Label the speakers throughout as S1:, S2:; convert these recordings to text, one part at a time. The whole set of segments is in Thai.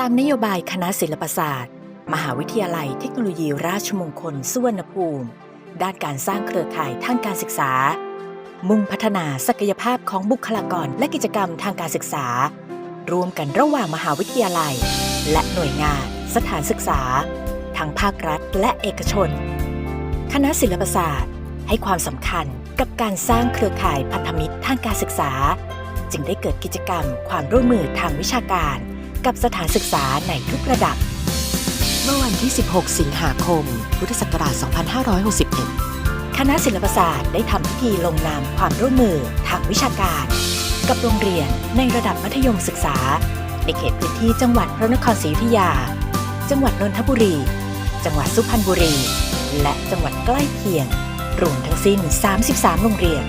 S1: ตามนโยบายคณะศิลปศาสตร์ มหาวิทยาลัยเทคโนโลยีราชมงคลสุวรรณภูมิ ด้านการสร้างเครือข่ายทางการศึกษา มุ่งพัฒนาศักยภาพของบุคลากรและกิจกรรมทางการศึกษา ร่วมกันระหว่างมหาวิทยาลัย และหน่วยงาน สถานศึกษา ทั้งภาครัฐและเอกชน คณะศิลปศาสตร์ ให้ความสำคัญกับการสร้างเครือข่ายพันธมิตรทางการศึกษา จึงได้เกิดกิจกรรมความร่วมมือทางวิชาการ กับสถานศึกษาในทุกระดับ เมื่อวันที่ 16 สิงหาคม พุทธศักราช 2561 คณะศิลปศาสตร์ได้ทำพิธีลงนามความร่วมมือทางวิชาการ กับโรงเรียนในระดับมัธยมศึกษา ในเขตพื้นที่จังหวัดพระนครศรีอยุธยา จังหวัดนนทบุรี จังหวัดสุพรรณบุรี และจังหวัดใกล้เคียงรวมทั้งสิ้น 33 โรงเรียน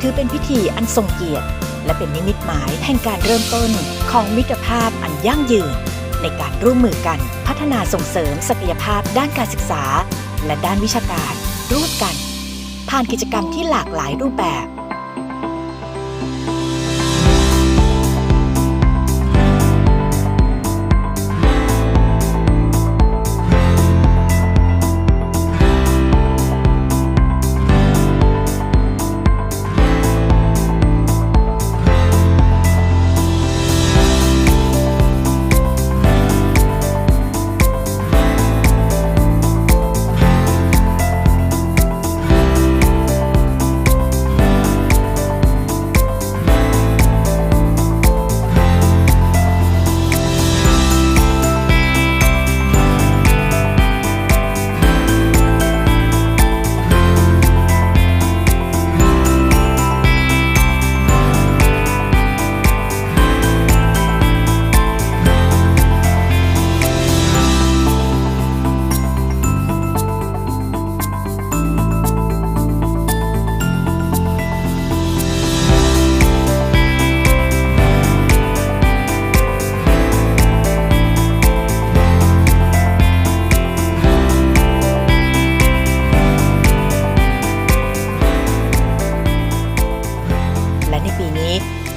S1: ถือเป็นพิธีอันทรงเกียรติ และเป็นนิมิตหมายแห่งการเริ่มต้นของมิตรภาพอันยั่งยืน ในการร่วมมือกันพัฒนาส่งเสริมศักยภาพด้านการศึกษา และด้านวิชาการร่วมกัน ผ่านกิจกรรมที่หลากหลายรูปแบบ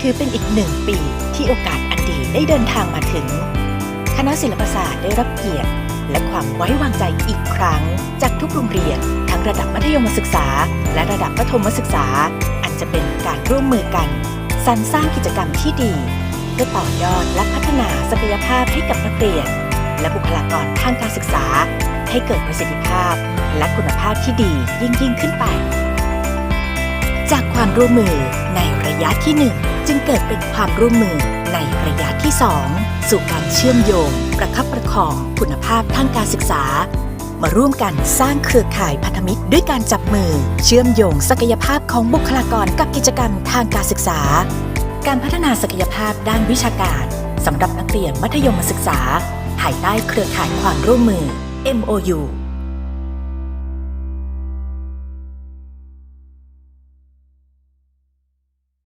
S1: ถือเป็นอีกหนึ่งปีที่โอกาสอันดีได้เดินทางมาถึง คณะศิลปศาสตร์ได้รับเกียรติ และความไว้วางใจอีกครั้ง จากทุกโรงเรียนทั้งระดับมัธยมศึกษา และระดับประถมศึกษา อันจะเป็นการร่วมมือกันสรรสร้างกิจกรรมที่ดีเพื่อต่อยอดและพัฒนาศักยภาพให้กับนักเรียน และบุคลากรทางการศึกษา ให้เกิดประสิทธิภาพ และคุณภาพที่ดียิ่งยิ่งขึ้นไป จากความร่วมมือใน ระยะที่ 1 จึงเกิดเป็นความร่วมมือในระยะที่ 2 สู่การเชื่อมโยง ประคับประคองคุณภาพทางการศึกษา มาร่วมกันสร้างเครือข่ายพันธมิตร ด้วยการจับมือ เชื่อมโยงศักยภาพของบุคลากรกับกิจกรรมทางการศึกษา การพัฒนาศักยภาพด้านวิชาการสำหรับนักเรียนมัธยมศึกษา ภายใต้เครือข่ายความร่วมมือ MOU